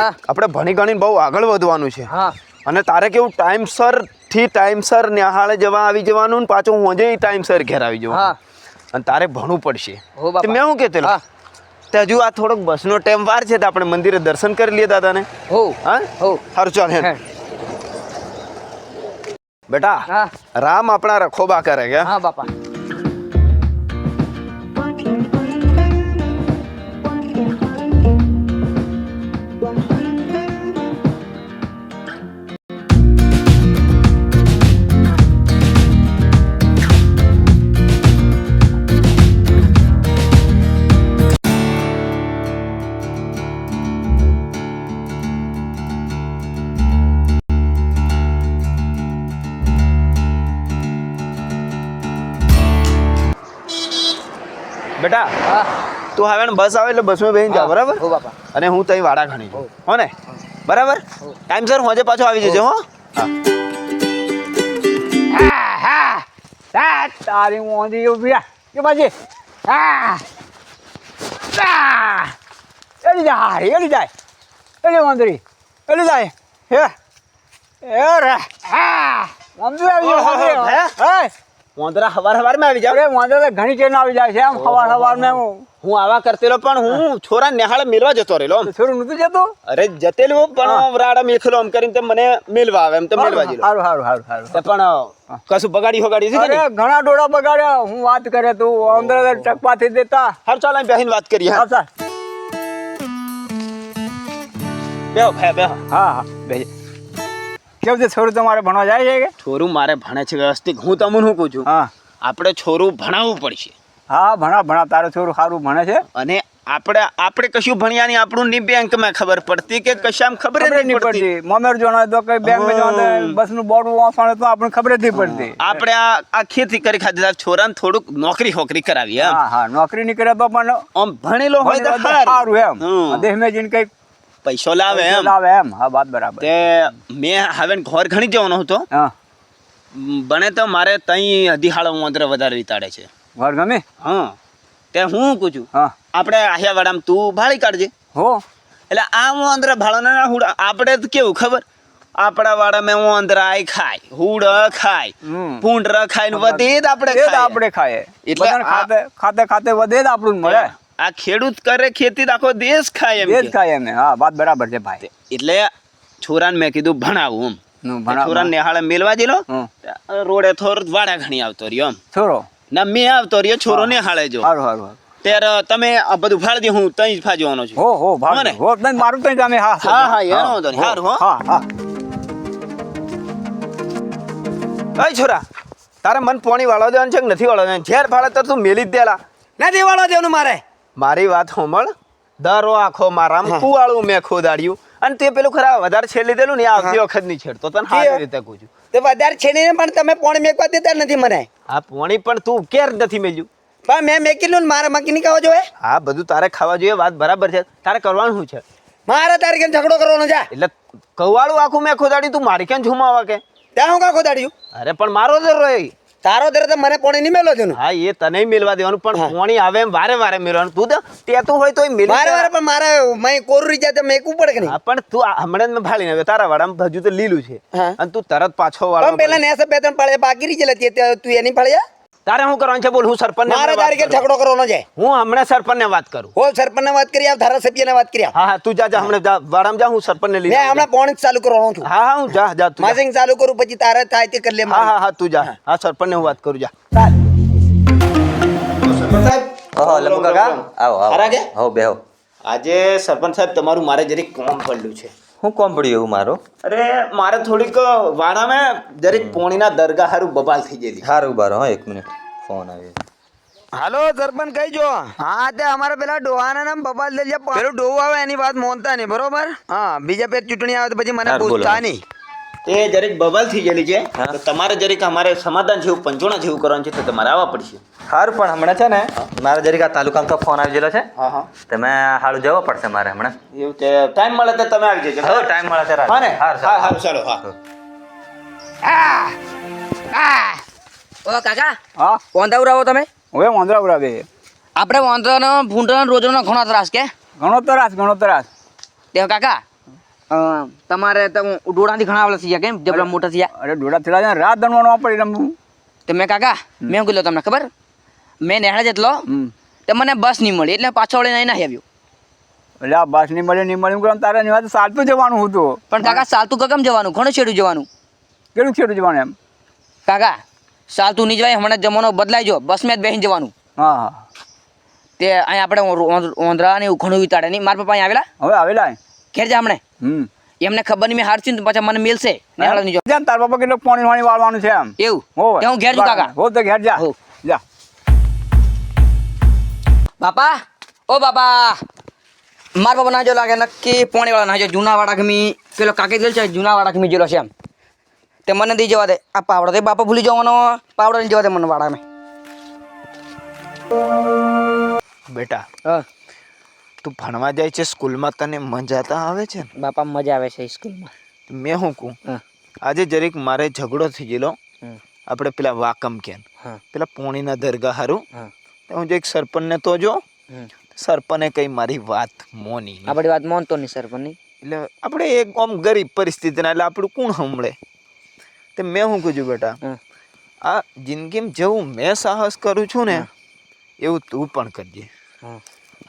હા. આપણે ભણી ગણીને બહુ આગળ વધવાનું છે. હા. અને તારે કેવું ટાઈમસરથી ટાઈમસર નિહાળે જવા આવી જવાનું ને પાછું હજે ટાઈમસર ઘેર આવી હા. અને તારે ભણવું પડશે. હો મેં શું કહેતો હા. તે હજુ આ થોડોક બસનો ટાઈમ વાર છે તો આપણે મંદિરે દર્શન કરી લઈએ દાદાને. હો. હા? હો. સારું ચાલ હે હે. બેટા રામ આપણા રખોબા કરે કે હા બાપા. હવે ને બસ આવે એટલે બસમાં બેસીને જાવ. બરાબર? અને હું તઈ વાડા ઘણી છું. હો. ને? બરાબર? હો. ટાઈમસર હોજે પાછો આવી જજો હો. તારી મોંધી ઊભી કે બાજી. હા એલી જાય એલી જાય. એલી મોંદરી એલી જાય. હે. એ રે. હા મોંદરી આવી જાય હે? હે. મોંદરા હવારમાં આવી જાવ રે મોંદરી તો ઘણી ટ્રેન આવી જાય છે. આમ હવાર સવાર મેં હું આવા કરતેલો પણ હું છોરા નિહાળે મેલવા જતો રહેલો. થોડું નતું જતું? અરે જતેલો પણ રાડા મેખલો આમ કરીને તે મને મેલવા આવે એમ તો મેલવા જેલો સારું સારું સારું સારું તે પણ કશું બગાડી હોગાડી છે અરે ઘણા ડોળા બગાડ્યા. હું વાત કરે તું અંદર ટકપાથી દેતા. હારું ચાલ અહીં બેસીને વાત કરીએ હા. આવતા બેહો ભાઈ બેહો. હા હા બેસી કેવું છે છોરું તમારે ભણવા જાય છે કે? છોરું મારે ભણે છે વ્યવસ્થિત. હું તમને શું કહું છું? હા. આપણે છોરું ભણાવવું પડશે. હા ભણા ભણા તારું છોરું સારું ભણે છે. અને આપણે આપણે કશું ભણ્યા નહીં આપણું ની બેંકમાં ખબર પડતી કે કશામ ખબર જ નહીં પડતી? મમેર જોણા તો કઈ બેંકમાં જોણા બસનું બોર્ડ વાંસણ તો આપણને ખબર જ નહીં પડતી. આપણે આ આ ખેતી કરી ખાધી છોરાને થોડુંક નોકરી હોકરી કરાવી હા હા નોકરી નહીં કરે તો પણ આમ ભણેલો હોય તો સારું એમ. દેહ મેં જઈને કંઈક પૈસો લાવે એમ. લાવે એમ. હા વાત બરાબર. તે મેં હવે ઘર ઘણી જવાનો હતો. હા. બને તો મારે તઈ અધિહાળો મંત્ર વધારે વિતાડે છે. ઘર ગમે? હા. તે હું કહું છું. હા. આપણે આહિયાવાડામાં તું ભાળી કાઢજે. હો. એટલે આમ અંદર ભાળો ના હુડા. આપણે કેવું ખબર? આપણા વાડામાં હું અંદર આય ખાય હુડ ખાય. પૂંડ ખાય ને વધે જ આપણે. આપણે ખાય એટલે ખાતે ખાતે ખાતે વધે જ આપણું મળે. આ ખેડૂત કરે ખેતી આખો દેશ ખાય એમ દેશ ખાય એમ હા વાત બરાબર છે ભાઈ. એટલે છોરાને મેં કીધું ભણાવું એમ. છોરાને નિહાળે મેલવા દેલો. રોડે થોર વાડા ઘણી આવતો રહ્યો એમ. છોરો ના મેં આવતો રહ્યો છોરો નિહાળે જો. હારું હારું. ત્યારે તમે આ બધું ફાળી દે હું તઈ જ ફાજવાનો છું. હો હો હો હો તઈ મારું તઈ તમે હા હા, હા, એનો વાંધો નહીં. હારું, હો. હા હા. અય છોરા તારે મન પોણી વાળવા દેવાનું છે કે નથી વાળવા દેવાનું? ઝેર ફાળે તો તું મેલી જ દેલા. નથી વાળવા દેવાનું મારે? મારી વાત હોમળ દરો આખો મારા કુવાળું મેં ખોદાડ્યું અને તે પેલું ખરા વધારે છેડ લીધેલું ને આવતી વખત નહીં છેડતો તને સારી રીતે કહું છું. તો વધારે છેડીને પણ તમે પોણ મેકવા દેતા નથી મને. આ પોણી પણ તું કેર નથી મેલ્યું? પણ મેં મેકેલું ને મારે મકી નહીં ખાવા જોઈએ? આ બધું તારે ખાવા જોઈએ વાત બરાબર છે. તારે કરવાનું શું છે? મારે તારે કેમ ઝઘડો કરવાનો છે? એટલે કવાળું આખું મેં ખોદાડ્યું તું મારી કેમ ઝુમાવા કે? ત્યાં હું કાં ખોદાડ્યું? અરે પણ મારો જ રોય. તારો દર તો મને પોણી નહીં મેલો છે હા એ તને મેલવા દેવાનું પણ પોણી આવે એમ વારે વારે મેળવાનું તું તો ટેતું હોય તો મેલ મારે વારે પણ મારે મેં કોરું રીચા તો મેકવું પડે કે નહીં? પણ તું હમણાં મેં ફાડીને આવ્યો. તારા વાળામાં હજુ તો લીલું છે. અને તું તરત પાછો પણ વાળો પેલા નેસે બે ત્રણ પાડે બાકી રીજે ગયેલા તે- તે તું એની ફળ્યા તારે શું કરવાનું છે? બોલ હું સરપંચ મારે તારે કેમ ઝઘડો કરવાનો છે. હું હમણાં સરપંચ ને વાત કરું. હો સરપંચ વાત કરી આવ ધારાસભ્યને વાત કરી આવ. હા હા તું જા જા હમણાં જા વાળામાં જા હું સરપંચ ને લઈ મેં. હમણાં પોણી જ ચાલુ કરવાનો છું. હા હા હું જા જા તું. માસિંગ ચાલુ કરું પછી તારે થાય તે કરી લે હા હા હા તું જા. હા. સરપંચ ને હું વાત કરું જા. ઓહો લંબુ કાકા. આવો હારા કે? આવો હો બેહો. આજે સરપંચ સાહેબ તમારું મારે જરીક કામ પડ્યું છે. હું કોમ પડ્યું એવું મારું? અરે મારે થોડીક વાડામાં જરીક પોણીના દરગાહ હારું બબાલ થઈ ગયેલી. સારું બારો હા એક મિનિટ. ફોન આવ્યો. હાલો સરપંચ કઈ જો. હા તે અમારે પેલા ડોહાના નામ બબાલ દે પેલું ડોહું આવે એની વાત મોનતા નહીં બરોબર? હા બીજા પેર ચૂંટણી આવે તો પછી મને. પૂછતા નહીં. તે જરીક બબાલ થઈ ગયેલી છે તો તમારે જરીક અમારે સમાધાન જેવું પંચોણા જેવું કરવાનું છે તો તમારે આવવા પડશે. સારું પણ હમણાં છે ને મારા જરીક આ તાલુકામાં તો ફોન આવી ગયેલો છે. હા હા. તમે હાલું જવા પડશે મારે હમણાં. એવું તે ટાઈમ મળે તો તમે આવી જજો. હા ટાઈમ મળે ત્યારે હા ને? હા સારું ચાલો હા. ઓ કાકા હા? વાંધા ઉરાવો તમે? હવે વાંદરા ઉરાવે આપણે વાંધો ભૂંડો રોજનો ઘણો ત્રાસ કે? ઘણો ત્રાસ ઘણો ત્રાસ તે કાકા તમારે તો ડોળાથી ઘણા આવલા થયા કેમ? જબલા મોટા થયા. અરે ડોડા થયેલા રાત દણવાનો પડી રમવું. તે મેં કાકા મેં કીધું તમને ખબર? મેં નેહળા જેટલો તે મને બસ નહીં મળી એટલે પાછો વળીને અહીં નહીં આવ્યો. એટલે આ બસ નહીં મળી નહીં મળી એમ કરીને તારે વાત સાલતું જવાનું હતું. પણ કાકા સાલતું કકમ જવાનું? ઘણું છેડું જવાનું. કેટલું છેડું જવાનું એમ. કાકા સાલતું નહીં જવાય હમણાં જમાનો બદલાઈ જો બસ મેં જ બેસીને જવાનું. હા હા. તે અહીંયા આપણે ઓંધરા ને એવું ઘણું વિતાડે નહીં. મારા પપ્પા અહીં આવેલા? હવે આવેલા ઘેર જા હમણે. હમ. એમને ખબર નહીં મેં હારશું ને પછી મને મિલશે. નેહળા નહીં જો તાર પપ્પા કેટલું પાણી વાણી વાળવાનું છે એમ. એવું. હું ઘેર છું કાકા. હો તો ઘેર જા. હો. જા. બાપા? ઓ બાપા. મારા બાપા ના જો લાગે નક્કી પોણી વાળા ના જો જૂના વાળા ગમી પેલો કાકે ગયેલ છે જૂના વાળા ગમી જેલો છે એમ. તે મને દઈ જવા દે. આ પાવડો તે બાપા ભૂલી જવાનો પાવડો લઈ જવા દે મને વાળા મેં બેટા હા. તું ભણવા જાય છે સ્કૂલમાં તને મજા તો આવે છે ને? બાપા મજા આવે છે સ્કૂલમાં. મેં શું કહું? આજે જરીક મારે ઝઘડો થઈ ગયેલો. આપણે પેલા વાકમ કેન પેલા પોણીના દરગાહ હારું. તો હું જે એક સરપંચને તો જો. સરપંચે કઈ મારી વાત મોની આપણી વાત મોનતો નહીં સરપંચની. એટલે આપણે એક આમ ગરીબ પરિસ્થિતિના એટલે આપણું કોણ સાંભળે? તે મેં શું કીધું બેટા? આ જિંદગીમાં જેવું મેં સાહસ કરું છું ને એવું તું પણ કરજે.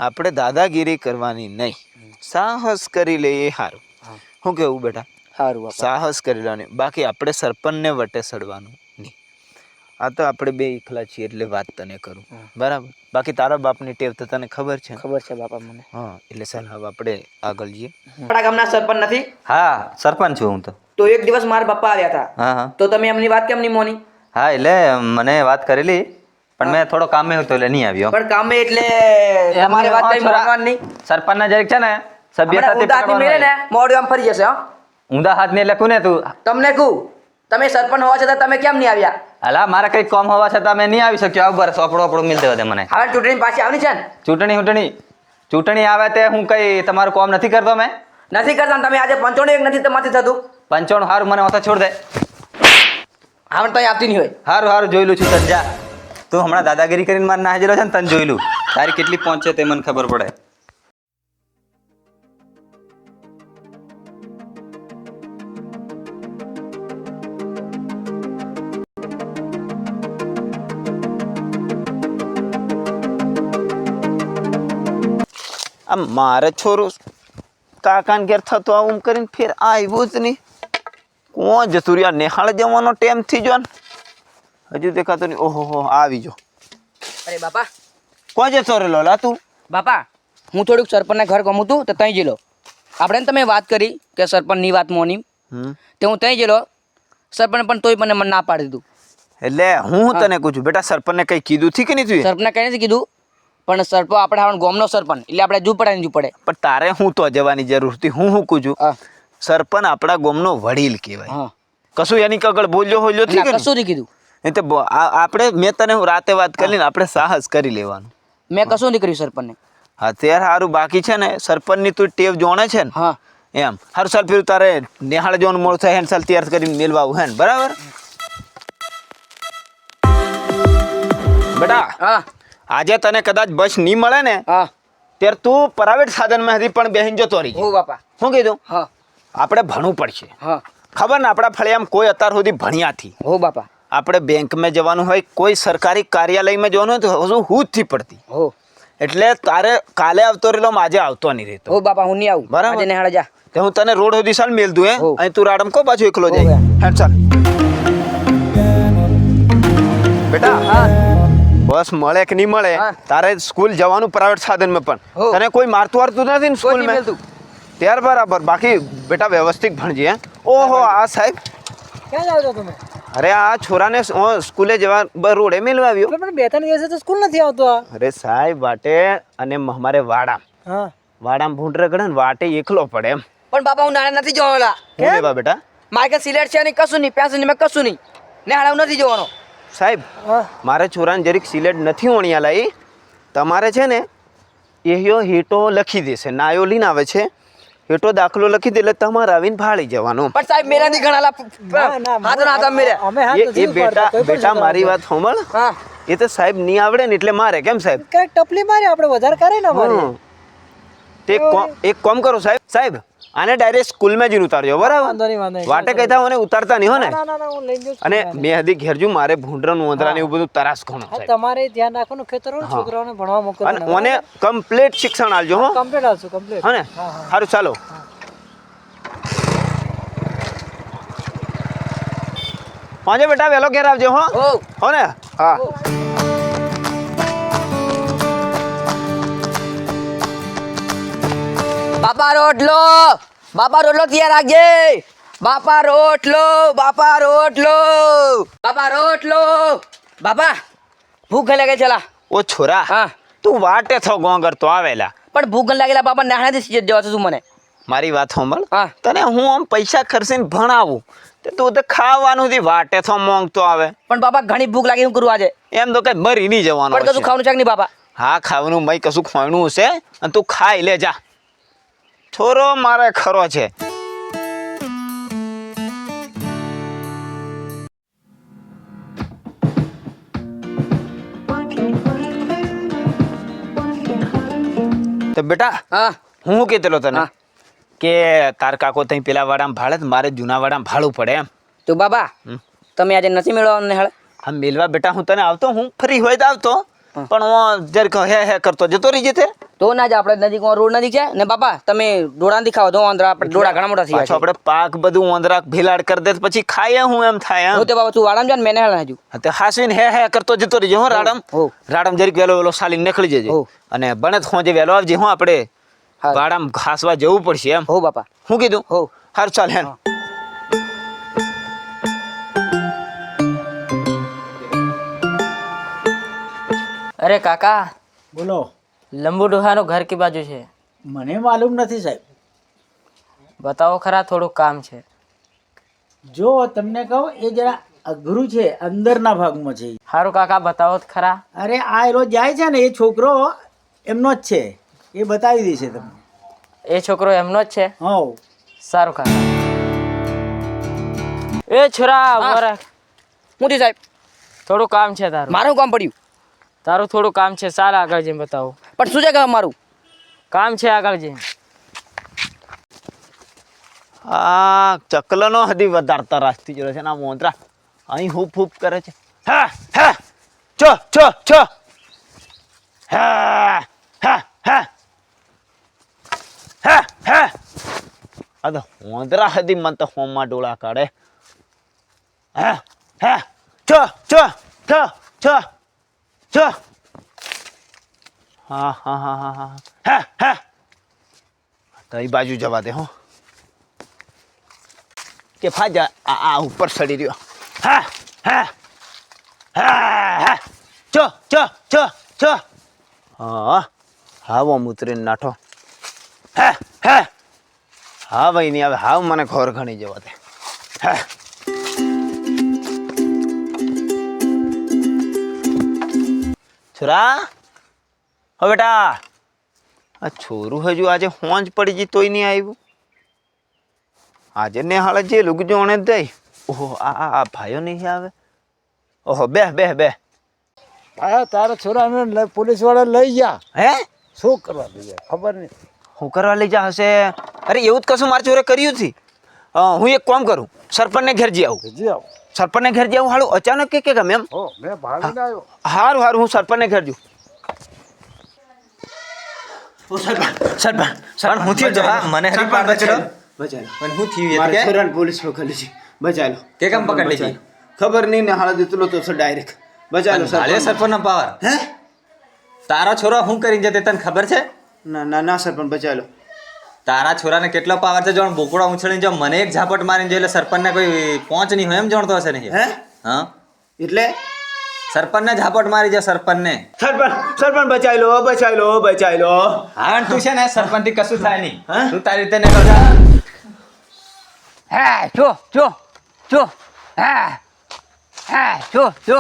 આપણે દાદાગીરી કરવાની નહીં. સાહસ કરી લઈએ એ સારું હા. શું કેવું બેટા? સારું સાહસ કરી લેવાની. બાકી આપણે સરપંચને વટે સડવાનું નહીં. આ તો આપણે બે એકલા છીએ એટલે વાત તને કરું. બરાબર? બાકી તારા બાપની ટેવ તો તને ખબર છે ખબર છે બાપા મને. હા એટલે ચાલ હવે આપણે આગળ જઈએ. આપણા ગામના સરપંચ નથી? હા સરપંચ છું હું તો. તો એક દિવસ મારા પપ્પા આવ્યા હતા. હા હા. તો તમે એમની વાત કેમ નહીં મોની? હા એટલે મને વાત કરેલી પણ મેં થોડો કામે હતો એટલે નહીં આવ્યો. પણ કામે એટલે તમારી વાત કઈ માનવાની નહીં સરપંચના જરીક છે ને સભ્ય સાથે ઉદાહરણ મેળે ને મોડું આમ ફરી જશે હો. ઊંધા હાથ ને એટલે ને તું? તમને કહું તમે સરપંચ હોવા છતાં તમે કેમ નહીં આવ્યા? અલા મારે કઈ કોમ હોવા છતાં મેં નહીં આવી શક્યો. આવું બરસ સોપડો ઓપડો મિલ દેવા દે મને. હવે ચૂંટણી પાછી આવની છે ને? ચૂંટણી ચૂંટણી. ચૂંટણી આવે તે હું કઈ તમારું કોમ નથી કરતો મેં? નથી કરતા તમે આજે પંચોણી એક નથી તમારથી થતું. પંચાણું હારું મને ઓછા છોડ દે. હવે તો આપતી નહીં હોય. હારું હારું જોયેલું છું તને જા. તું હમણાં દાદાગીરી કરીને મારે ના હાજર છે ને તને જોયેલું તારી કેટલી પહોંચે તે મને ખબર પડે. આમ મારે છોરું કાકાને ઘેર થતો આવું કરીને ફેર આવ્યું જ નહીં. કોણ જતું રહ્યા નિહાળ જવાનો ટાઈમ થઈ ગયો ને? હજુ દેખાતો નહીં. ઓહો હો આવી જો. અરે બાપા. કોણ જતો રહેલો લા તું? બાપા હું થોડુંક સરપંચના ઘર ગમું તું તો ત્યાં જેલો આપણે ને તમે વાત કરી કે સરપંચની વાત મોની. તે હું ત્યાં જેલો સરપંચ પણ તોય મને મને ના પાડી દીધું. એટલે હું તને કહું છું બેટા સરપંચને કઈ કીધું થી કે નહીં તું સરપંચને કઈ નથી કીધું પણ સરપંચ આપણે ગોમનો સરપંચ એટલે આપણે જુ પડે જુ પડે. પણ તારે હું તો જવાની જરૂર હતી. હું હું કહું છું? સરપંચ આપણા ગામનો વડીલ કહેવાય. કશું એની કગળ બોલ્યો હોલ્યો થી કે કશું નહીં કીધું. નહીં તો આપણે મેં તને રાતે વાત કરીને આપણે સાહસ કરી લેવાનું. મેં કશું નહીં કર્યું સરપંચને. હા ત્યારે સારું બાકી છે ને સરપંચની તું ટેવ જોણે છે ને? હા. એમ. હર સાલ પેલું તારે નિહાળ જવાનું મોડ થાય ને તૈયાર કરીને મેળવાવું હેન હે ને બરાબર? બેટા હા. આજે તને કદાચ બસ નહીં મળે ને હા. ત્યારે તું પ્રાઇવેટ સાધનમાં હતી પણ બેહીન જતો રહી હું બાપા. શું કીધું? હા. આપણે ભણવું પડશે. હા. ખબર ને આપણા ફળિયામાં કોઈ અત્યાર સુધી ભણ્યાથી હો બાપા. આપણે બેંકમાં જવાનું હોય કોઈ સરકારી કાર્યાલયમાં જવાનું હોય તો હજુ હું જ થી પડતી. હો. એટલે તારે કાલે આવતો રહેલો આજે આવતો નહીં રહેતો. હો બાપા હું નહીં આવું. બરાબર. નેહાળે જા. તો હું તને રોડ સુધી સાલ મેલ દઉં હે? અહીં તું રાડમ કો પાછો એકલો જાય. હેડ ચાલ. બેટા હા. બસ મળે કે નહીં મળે? તારે સ્કૂલ જવાનું પ્રાઇવેટ સાધનમાં પણ. તને કોઈ મારતું વારતું નથી ને કોઈ ત્યાર બરાબર બાકી બેટા વ્યવસ્થિત ભણજે હે. ઓહો આ સાહેબ. ક્યાં જાવ છો તમે? અરે આ છોરાને સ્કૂલે જવા રોડે મેલવા આવ્યો પણ બે ત્રણ દિવસે તો સ્કૂલ નથી આવતો આ. અરે સાહેબ વાટે અને અમારે વાડા હા. વાડામાં ભૂંડ રગડે ને વાટે એકલો પડે એમ. પણ બાપા હું નાણે નથી જવાના. હું લેવા બેટા? મારે કે સિલેટ છે નહીં કશું નહીં પેન્સિલ મેં કશું નહીં. નેહાળે હું નથી જવાનો. સાહેબ મારે છોરાને જરીક સિલેટ નથી ઓણિયા લાવી તમારે છે ને એહ્યો હીટો લખી દેશે નાયો લઈને આવે છે. હેટો દાખલો લખી દે એટલે તમારે આવીને ભાળી જવાનું. પણ સાહેબ ઘણા લાભ ના ના હાથ ના હાથ મેરે. અમે એ બેટા બેટા મારી વાત હોમળ એ તો સાહેબની આવડે ને એટલે મારે કેમ સાહેબ? કઈ ટપલી મારે આપણે વધારે કરે ને અમારે. તે એક કોમ- એક કામ કરો સાહેબ. સાહેબ આને ડાયરેક્ટ સ્કૂલમાં જઈને ઉતારજો વાંધો બરાબર નહીં, વાંધો નહીં. વાટે કહેતા મને ઉતારતા નહીં હો ને. અને મેં હજી ઘેરજુ મારે ભૂંડરાનું ઉંદરા ને એવું બધું તરાસ ઘણો તમારે ધ્યાન રાખવાનું ખેતરો છોકરાઓને ભણવા અને મોકલવાના મને કમ્પ્લીટ શિક્ષણ આલજો હો. કમ્પ્લીટ આલજો કમ્પ્લીટ હા ને? સારું ચાલો. પાંજે બેટા વહેલો ઘેર આવજો હો. હો ને? હા. બાપા રોટલો. બાપા રોટલો તૈયાર રાખજે? બાપા રોટલો બાપા રોટલો. બાપા રોટલો. બાપા ભૂખ લાગે ચલા ઓ છોરા હા. તું વાટે થો ગોંગર તો આવેલા. પણ ભૂખ લાગેલા બાપા નાણાથી જવા તું મને. મારી વાત સાંભળ. હા. તને હું આમ પૈસા ખર્ચીને ભણાવું તે તું તો ખાવાનું થી વાટે થો માંગતો આવે. પણ બાપા ઘણી ભૂખ લાગી હું કરું આજે. એમ તો કઈ મરી નહીં જવાનું પણ કશું ખાવાનું છે નહીં બાપા? હા ખાવાનું મય કશું ખાવાનું હશે અને તું ખાઈ લે જા. છોરો મારે ખરો છે. તો બેટા હા. હું કેતેલો કહેતેલો તને? કે તાર કાકો તઈ પેલા વાડામાં ભાડે મારે જૂના વાડામાં ભાડું પડે એમ. તો બાબા તમે આજે નથી મેળવવાનું નિહાળ હા મેળવા બેટા હું તને આવતો હું ફ્રી હોય તો આવતો. પણ હું જરીક હે હે કરતો જતો રહી જતે તો? ના જ આપણે નજીક રોડ નજીક છે ને બાપા તમે ડોળા ખાઓ તો અંદર આપણે ડોળા ઘણા મોટા થયા છે. આપણે પાક બધું ઓંદરાક ભેલાડ કરી દે પછી ખાય હું એમ થાય હું તો બાપા તું વાડમ જાન મેને હાલ હજુ તે હાસીને હે હે કરતો જતો રહીજો હો રાડમ. રાડમ જરીક વેલો વેલો સાલી નીકળી જજે. અને બને તો હોજે વેલો આવજે હું આપણે. વાડામાં ઘાસવા જવું પડશે એમ. હો બાપા. હું કીધું? હો. હાર ચાલ હેન અરે કાકા બોલો. લંબુ ડોહાનું ઘર કી બાજુ છે? મને માલુમ નથી સાહેબ. બતાવો ખરા થોડું કામ છે. જો તમને કહું એ જરા અઘરું છે અંદરના ભાગમાં છે. સારું કાકા બતાવો તો ખરા. અરે આ એરો જાય છે ને એ છોકરો એમનો જ છે. એ બતાવી દેશે તમને. એ છોકરો એમનો જ છે? હો સારું કાકા. એ છોરા. હું. સાહેબ. થોડું કામ છે તારું. મારું કામ પડ્યું. તારું થોડું કામ છે સારા આગળ જઈને બતાવો. પણ શું છે કામ મારું કામ છે આગળ જઈને. આ ચકલનો હદી વધારતા રાસ્તી જોડે છે ના મોંદરા. અહીં હૂપ હૂપ કરે છે. હા હા ચો ચો ચો હા હા હા. હા હા. આ તો મોંદરા હદી મન તો હોમમાં ડોળા કાઢે. હા હા. ચો ચો ચો ચો ચો હા હા હા હા હા. હા બાજુ જવા દે, હો. કે ફાજા, આ ઉપર ચડી રહ્યો. હા હા. હા હા. ચો ચો ચો ચો હા, હાવ ઉતરીને નાઠો. હા હા. હા, ભાઈ નહીં આવે. હાવ મને ખોર ઘણી જવા દે. હા. છોરા? હો બેટા આ છોરું હજુ આજે હોંજ પડી ગઈ તોય નહીં આવ્યું. આજે ને હાલે જે લુક જોણે દઈ. ઓહો આ આ આ ભાઈઓ નહીં આવે? ઓહો બે બે બે. આ તારા છોરાને પોલીસવાળા લઈ ગયા. હે? શું કરવા દે ખબર નહીં. શું કરવા લઈ જા હશે? અરે એવું જ કશું મારા છોરે કર્યું અ, હું એક કામ કરું. સરપંચને ઘેર જઈ આવું. જી આવો. સરપંચને ઘેર જઈ આવું. હાલું અચાનક કે કે ગમે એમ. હો મેં ભાગીને આવ્યો. હારું હારું હું સરપંચને ઘેર જઉં સરપંચ સરપંચ હું થયું હા મને હરી પણ બચડો પણ હું થયું કે? પોલીસ પકડી છે. કે કેમ પકડી લીધી? ખબર નહીં ને હાલ દીધું તો છે ડાયરેક્ટ ભાળે સરપંચ. સરપંચનો પાવર. હે? તારો છોરો શું કરીને જતે તને ખબર છે? ના ના ના સરપંચ બચાલો તારા છોરાને કેટલો પાવર છે જોણ? બોકડો ઉછળીને જો મને એક ઝાપટ મારીને જો એટલે સરપંચને કોઈ પહોંચ નહીં હોય એમ જાણતો હશે નહીં હે? હા? એટલે? સરપંચને ઝાપટ મારી જો સરપંચને. સરપંચ સરપંચ બચાવી લો બચાઈ લો બચાવી લો હા તું છે ને સરપંચથી કશું થાય નહીં. તું તારી રીતે ને જા. હે જો જો જો. હા હા જો જો.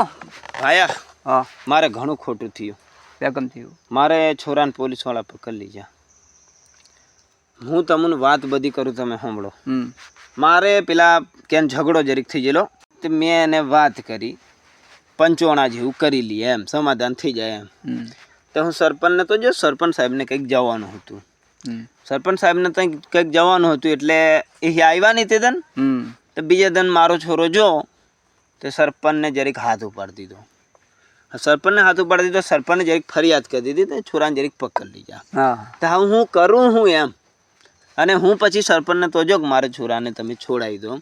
ભાયા હા. મારે ઘણું ખોટું થયું. બેગમ થયું મારે છોરાને પોલીસવાળા પકડી લીધા. હું તમને વાત બધી કરું તમે સાંભળો. મારે પેલા કેમ ઝઘડો જરીક થઈ ગયેલો તે મેં એને વાત કરી પંચોણા જેવું કરી લઈએ એમ સમાધાન થઈ જાય એમ. તો હું સરપંચને તો જો સરપંચ સાહેબને કંઈક જવાનું હતું. સરપંચ સાહેબને ત્યાં કંઈક જવાનું હતું એટલે એ આવ્યા નહીં તે દન તો બીજા દન મારો છોરો જો તે સરપંચને જરીક હાથ ઉપાડી દીધો. સરપંચને હાથ ઉપાડી દીધો સરપંચને જરીક ફરિયાદ કરી દીધી તો છોરાને જરીક પકડી લીધા. જા તો હવે હું કરું હું એમ? અને હું પછી સરપંચને તો જો મારે છોરાને તમે છોડાવી દો.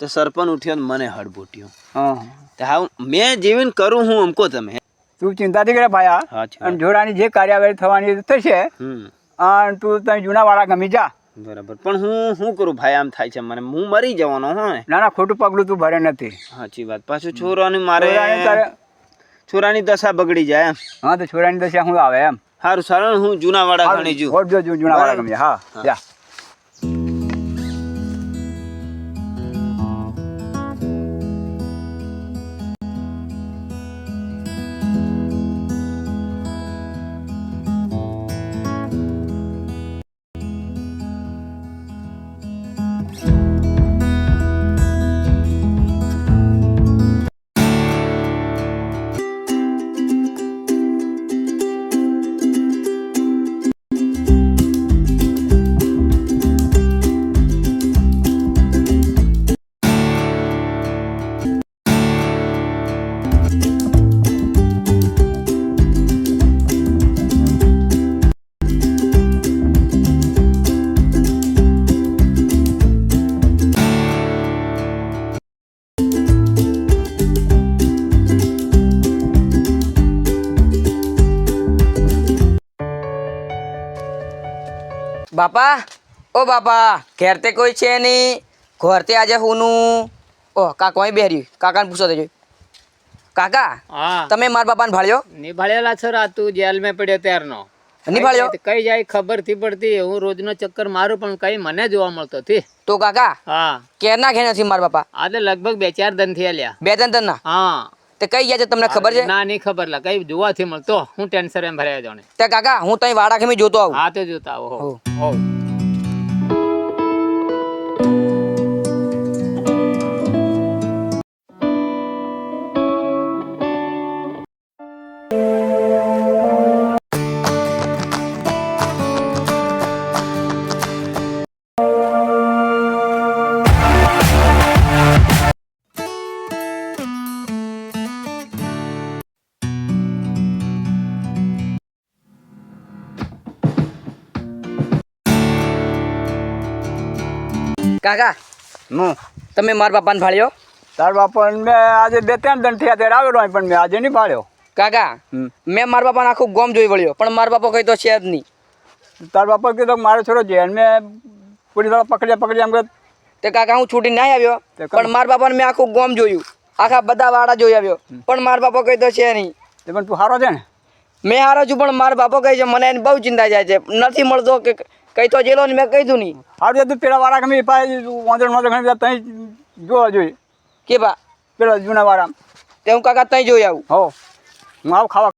તો સરપંચ ઉઠ્યો મને હડબોટ્યો હા. મેં જીવીને કરું હું અમકો તમે. તું ચિંતા નહીં કરે ભાઈ અને જોડાની જે કાર્યવાહી થવાની થશે અને તું તમે જૂનાવાળા ગમી જા. બરાબર. પણ હું શું કરું ભાઈ? આમ થાય છે મને. હું મરી જવાનો હા ના. ના ખોટું પગલું તું ભરે નથી. સાચી વાત. પાછું છોરાની મારે છોરાની દશા બગડી જાય એમ. હા તો છોરાની દશા હું આવે એમ. સારું સારું. હું જૂનાવાડા ગણી જુ જો જૂનાવાળા ગમી હા. જા. બાપા ઓ બાપા ઘેર તે કોઈ છે નહીં. ઘર તે આજે હુંનું. ઓહ કાકો અહીં બેહર્યું. કાકાને પૂછો દેજો કાકા હા. તમે મારા બાપાને ભાળ્યો? નિભાળેલા છો રા તું જેલ મેં પડ્યો ત્યારનો. નિભાળ્યો કઈ જાય ખબરથી પડતી હું રોજનો ચક્કર મારું પણ કઈ મને જોવા મળતો થી તો કાકા હા. કેરના ઘેર નથી મારા બાપા? આજે લગભગ બે ચાર દનથી આલ્યા બે ત્રણ દન ના હા. તે કઈ ગયા છે તમને ખબર છે? ના નહીં ખબર લા. કઈ જોવાથી મળતો હું ટેન્શન એમ ભરાય જાણે તે કાકા હું તઈ વાડા ખેમી જોતો આવું. હા તે જોતા આવો હો. કાકા હું તમે મારા બાપાને ફાળ્યો તાર બાપાને મેં આજે બે ત્રણ દંડ થયા ત્યારે આવેલો પણ મેં આજે નહીં ફાળ્યો કાકા મેં મારા બાપાને આખું ગોમ જોઈ વળ્યો પણ મારા બાપા કઈ તો છે જ નહીં. તાર બાપા કીધું મારો છોરો જેલ મેં પૂરી તરફ પકડ્યા પકડ્યા એમ તે કાકા હું છૂટી ના આવ્યો પણ મારા બાપાને મેં આખું ગોમ જોયું આખા બધા વાળા જોઈ આવ્યો પણ મારા બાપા કઈ તો છે નહીં. તે પણ તું સારો છે ને? મેં હારો છું પણ મારા બાપા કહે છે મને એની બહુ ચિંતા જાય છે નથી મળતો કે કઈ તો જેલો ને મેં કીધું નહીં. સારું છે તું પેલા વાળા ગમી પાય વાંધો વાંધો ઘણી ત્યાં જોવા જોઈએ. કે બા? પેલા જૂના વાળા તે હું કાકા ત્યાં જોઈ આવું. હો હું આવું ખાવા.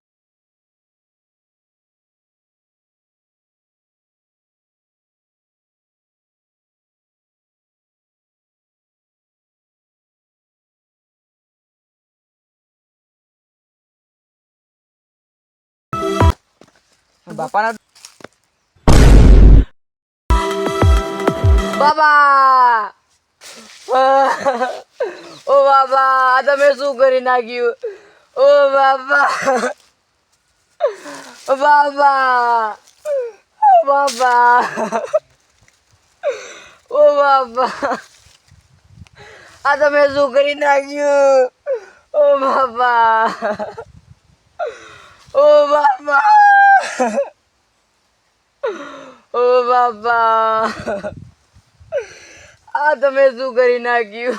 બાપાના બાબા ઓ બાબા આ તમે શું કરી નાખ્યું ઓ બાબા ઓ બાબા ઓ બાબા ઓ બાબા આ તમે શું કરી નાખ્યું ઓ બાબા ઓ બાબા ઓ બાબા આ તમે શું કરી નાખ્યું?